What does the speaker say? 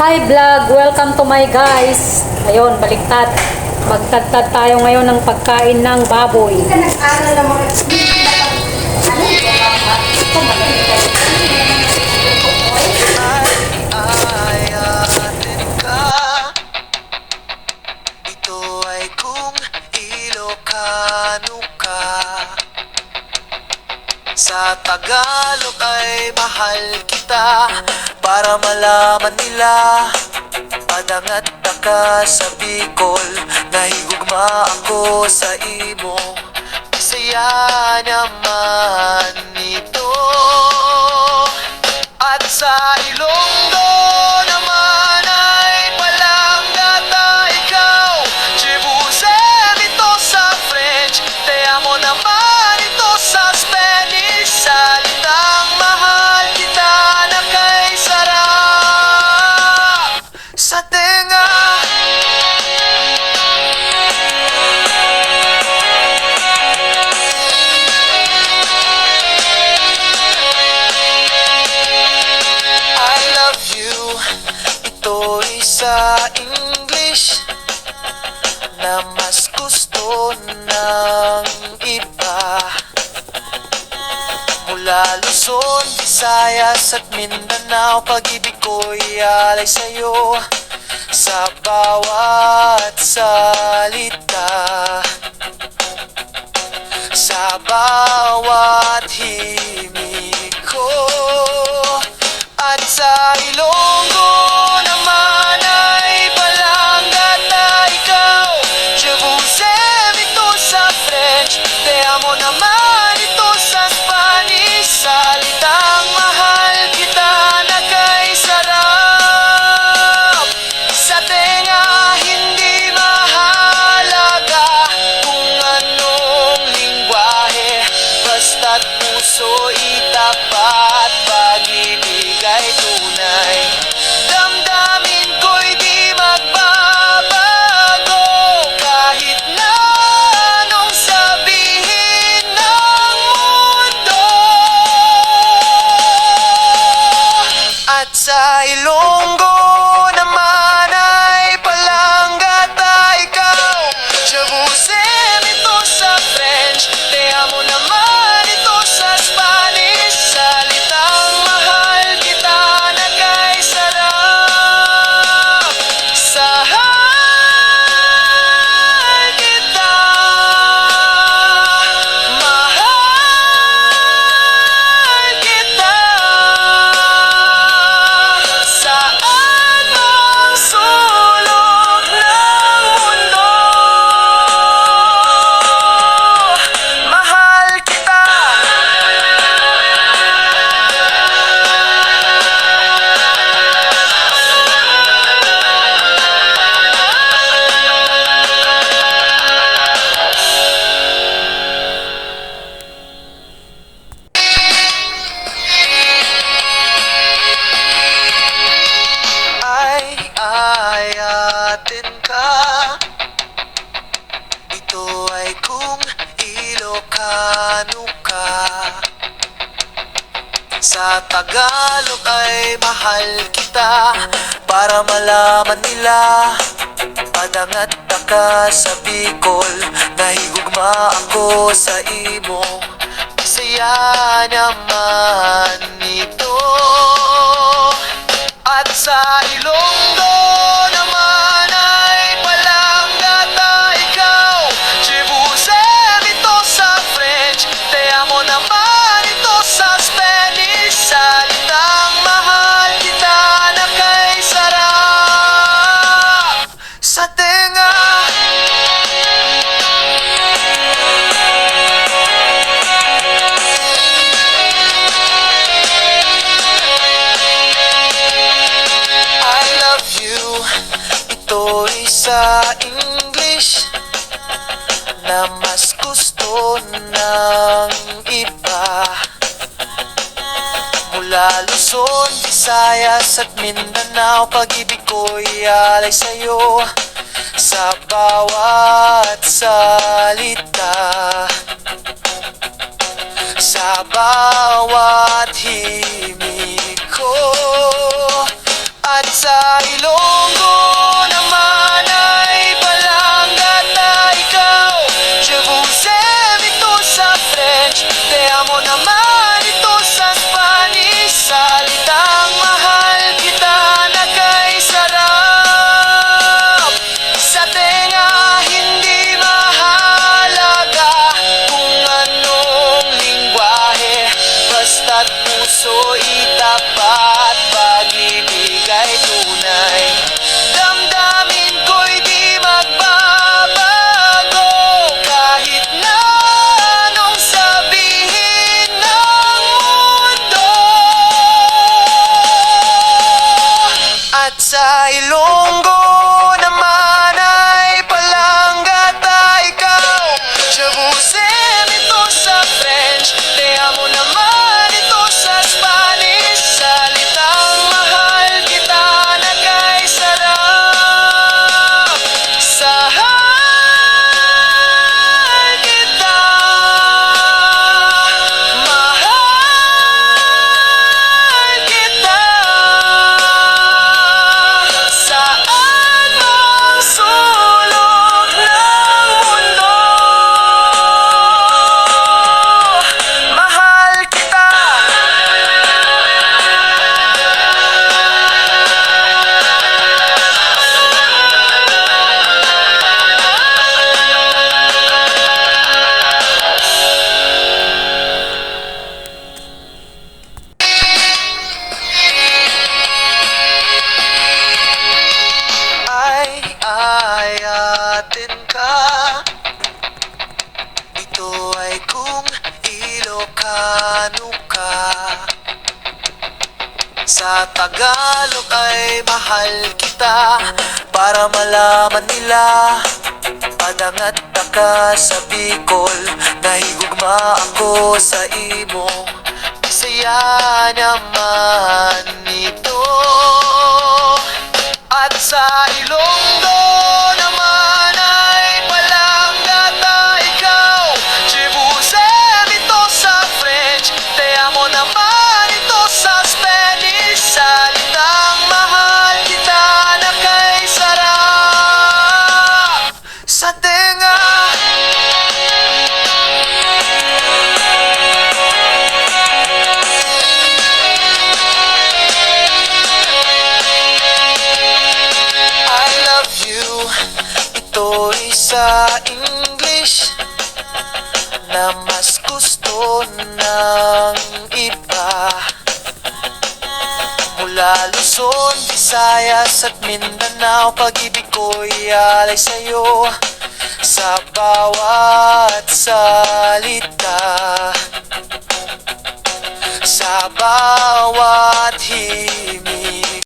Hi vlog! Welcome to my guys! Ayun, baliktad. Magtagtad tayo ngayon ng pagkain ng baboy. Sa Tagalog ay mahal kita Para malaman nila Padangat ka sa Bicol. Nahigugma ako sa imo Saya naman ito. At sa Ilonggo tenga I love you. Ito'y sa English Na mas gusto ng iba. Mula Luzon, Visayas at Mindanao Pag-ibig ko'y alay sa'yo Sa bawat salita. Sa bawat himig ay kung Ilocano ka Sa Tagalog ay mahal kita Para malaman nila Padangat ka sa Bicol Nahigugma ako sa imo Saya naman ito. At sa Ilonggo Na mas gusto ng iba. Mula Luzon, Visayas at Mindanao Pag-ibig ko'y alay sa'yo. Sa bawat salita. Sa bawat himig Sa Tagalog ay mahal kita Para malaman nila. Padangat ka sa Bicol Nahigugma ako sa imo Bisaya naman ito. At sa Ilonggo English. Na mas gusto ng iba. Mula Luzon, Visayas at Mindanao Pag-ibig ko'y alay sa'yo. Sa bawat salita. Sa bawat hiwa